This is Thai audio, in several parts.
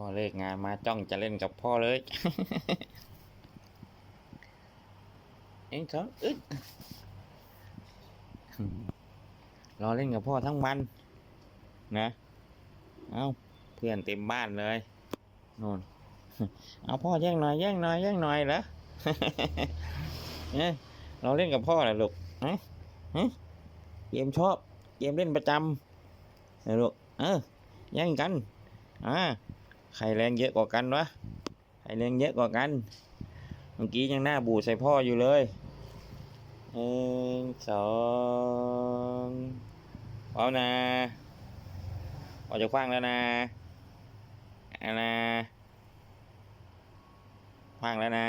พ่อเลิกงานมาจ้องจะเล่นกับพ่อเลย เองสองอึดรอเล่นกับพ่อทั้งวัน นะ เอาเพื่อนเต็มบ้านเลยนู่นเอาพ่อแย่งหน่อยแย่งหน่อยแย่งหน่อยเหรอเนี่ยเราเล่นกับพ่อเหรอลูกฮะฮะเกมชอบ เกมเล่นประจำเหรอลูกเออแย่งกัน อ่า ใครแรงเยอะกว่ากันวะใครแรงเยอะกว่ากัน เมื่อกี้ยังหน้าบูดใส่พ่ออยู่เลยหนึ่งสองพร้อมนะพอจะคว้างแล้วนะอานะคว้างแล้วนะ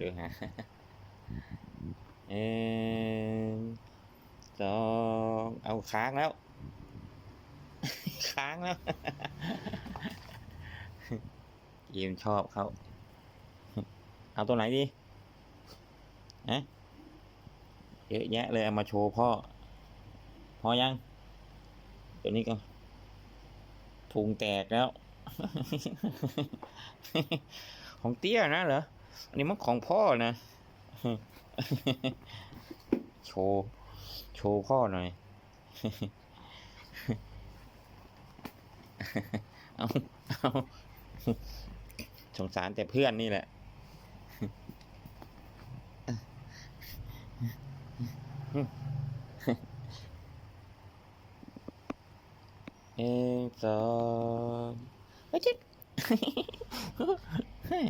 ดูฮะหนึ่งสองเอาค้างแล้ว ค้างแล้วยิมชอบเขาเอาตัวไหนดีฮะเยอะแยะเลยเอามาโชว์พ่อ พอยัง ตัวนี้ก็พุงแตกแล้ว ของเตี้ยนะเหรอ อันนี้มันของพ่อนะ โชว์ โชว์พ่อหน่อย เอาเอาสงสารแต่เพื่อนนี่แหละ เอ็งสองเฮ้ย